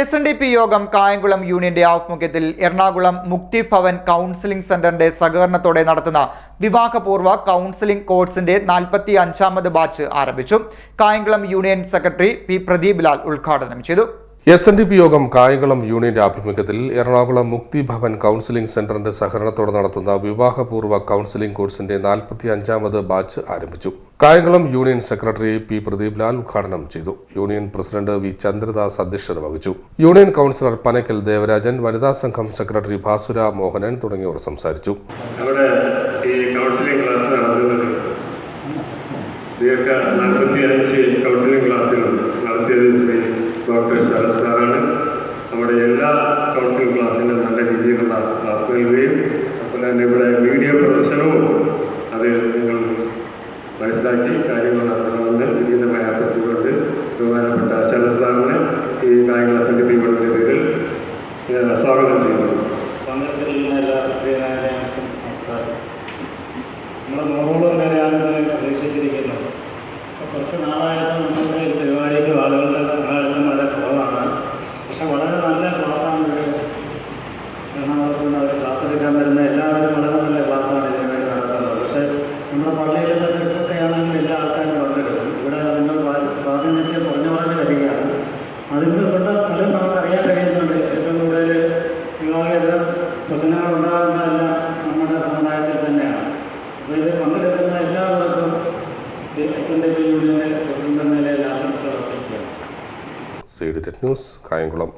S N D P യോഗം കായംകുളം യൂണിയന്റെ ആഭിമുഖ്യത്തിൽ എറണാകുളം മുക്തി ഭവൻ കൗൺസിലിംഗ് സെന്ററിന്റെ സഹകരണത്തോടെ നടത്തുന്ന വിവാഹപൂർവ കൗൺസിലിംഗ് കോഴ്സിന്റെ നാൽപ്പത്തി അഞ്ചാമത് ബാച്ച് ആരംഭിച്ചു. Kayamkulam union secretary P Pradeep Lal ഉദ്ഘാടനം ചെയ്തു. എസ് എൻ ഡി പി യോഗം കായംകുളം യൂണിയന്റെ ആഭിമുഖ്യത്തിൽ എറണാകുളം മുക്തി ഭവൻ കൗൺസിലിംഗ് സെന്ററിന്റെ സഹകരണത്തോടെ നടത്തുന്ന വിവാഹപൂർവ കൗൺസിലിംഗ് കോഴ്സിന്റെ നാൽപ്പത്തി അഞ്ചാമത് ബാച്ച് ആരംഭിച്ചു. Kayamkulam union secretary P Pradeep Lal ഉദ്ഘാടനം ചെയ്തു. യൂണിയൻ പ്രസിഡന്റ് വി ചന്ദ്രദാസ് അധ്യക്ഷത വഹിച്ചു. യൂണിയൻ കൗൺസിലർ പനക്കൽ ദേവരാജൻ വനിതാ സംഘം സെക്രട്ടറി ഭാസുര മോഹനൻ തുടങ്ങിയവർ സംസാരിച്ചു. നമ്മുടെ എല്ലാ കൗൺസിലിംഗ് നല്ല രീതിയിലുള്ള ക്ലാസ് നൽകുകയും പങ്കെടുത്തിരിക്കുന്ന എല്ലാ ശ്രീനാരായണർക്കും നമസ്കാരം നമ്മൾ നൂറോളം പേരെയാണ് പ്രതീക്ഷിച്ചിരിക്കുന്നത് കുറച്ച് നാളായിട്ട് നമ്മുടെ ഈ പരിപാടിക്ക് ആളുകളുടെ എണ്ണം വളരെ കുറവാണ് പക്ഷെ വളരെ നല്ല ക്ലാസ്സാണ് ഇവിടെ എറണാകുളത്തുനിന്ന് അവർ ക്ലാസ് എടുക്കാൻ വരുന്ന എല്ലാവരും വളരെ നല്ല ക്ലാസ്സാണ് ഇതിനു വേണ്ടി നടത്തുന്നത് പക്ഷേ നമ്മുടെ പള്ളിയിലെ തിരക്കൊക്കെ ആണെങ്കിൽ എല്ലാ ആൾക്കാരും പങ്കെടുക്കും ഇവിടെ നിങ്ങൾ പ്രാതിനിധ്യം കുറഞ്ഞു കുറഞ്ഞ് വരികയാണ് അതിൽ കൊണ്ട് പലരും നമുക്ക് അറിയാൻ പ്രശ്നങ്ങൾ ഉണ്ടാകുന്നതെല്ലാം നമ്മുടെ സമുദായത്തിൽ തന്നെയാണ്. അപ്പോൾ ഇത് പങ്കെടുക്കുന്ന എല്ലാവർക്കും എസ് എൻ ഡി പി യൂണിയന്റെ പ്രസിഡന്റ് എന്ന നിലയിൽ ആശംസ അർപ്പിക്കുകയാണ്. C D tech news Kayamkulam.